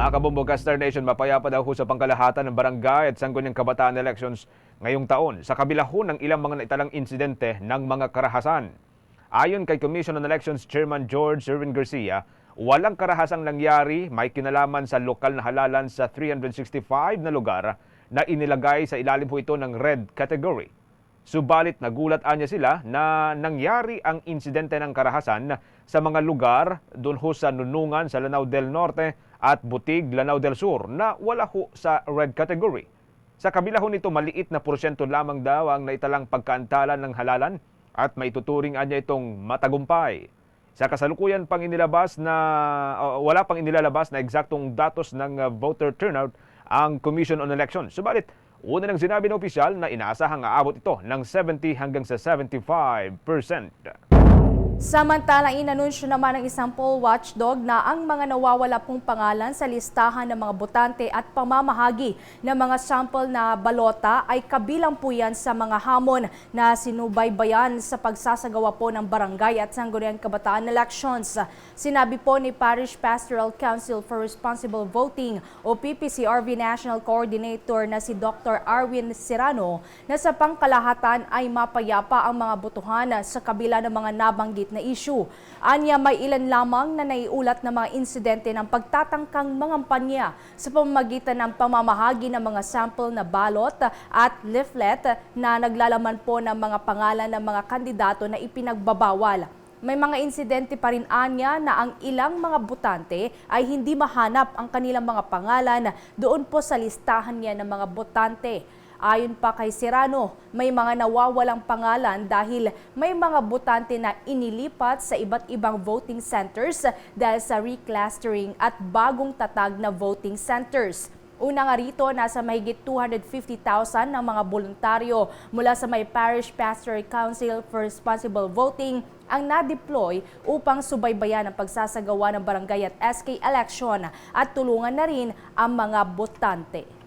Mga kabumbuga Star Nation, mapayapa daw ho sa pangkalahatan ng barangay at sangguniang kabataan elections ngayong taon sa kabila ho ng ilang mga naitalang insidente ng mga karahasan. Ayon kay Commission on Elections Chairman George Irvin Garcia, walang karahasang nangyari may kinalaman sa lokal na halalan sa 365 na lugar na inilagay sa ilalim po ito ng red category. Subalit nagulat anya sila na nangyari ang insidente ng karahasan sa mga lugar doon ho sa Nunungan sa Lanao del Norte at Butig, Lanao del Sur na wala ho sa red category. Sa kabila ho nito, maliit na porsyento lamang daw ang naitalang pagkaantalan ng halalan at maituturing anya itong matagumpay. Sa kasalukuyan pang inilabas na uh, wala pang inilalabas na eksaktong datos ng uh, voter turnout ang Commission on Elections. Subalit, una nang sinabi ng opisyal na inaasahang aabot ito ng 70 hanggang sa 75%. Samantalang inanunsyo naman ng isang poll watchdog na ang mga nawawala pong pangalan sa listahan ng mga botante at pamamahagi ng mga sample na balota ay kabilang po yan sa mga hamon na sinubaybayan sa pagsasagawa po ng barangay at sangguniang kabataan elections. Sinabi po ni Parish Pastoral Council for Responsible Voting o PPCRV National Coordinator na si Dr. Arwin Serrano na sa pangkalahatan ay mapayapa ang mga botohan sa kabila ng mga nabanggit na issue. Anya may ilan lamang na naiulat na mga insidente ng pagtatangkang mangampanya sa pamamagitan ng pamamahagi ng mga sample na balot at leaflet na naglalaman po ng mga pangalan ng mga kandidato na ipinagbabawal. May mga insidente pa rin anya na ang ilang mga botante ay hindi mahanap ang kanilang mga pangalan doon po sa listahan niya ng mga botante. Ayon pa kay Serrano, may mga nawawalang pangalan dahil may mga botante na inilipat sa iba't ibang voting centers dahil sa reclustering at bagong tatag na voting centers. Una nga rito, nasa mahigit 250,000 ng mga voluntaryo mula sa may Parish Pastoral Council for Responsible Voting ang na-deploy upang subaybayan ang pagsasagawa ng barangay at SK election at tulungan na rin ang mga botante.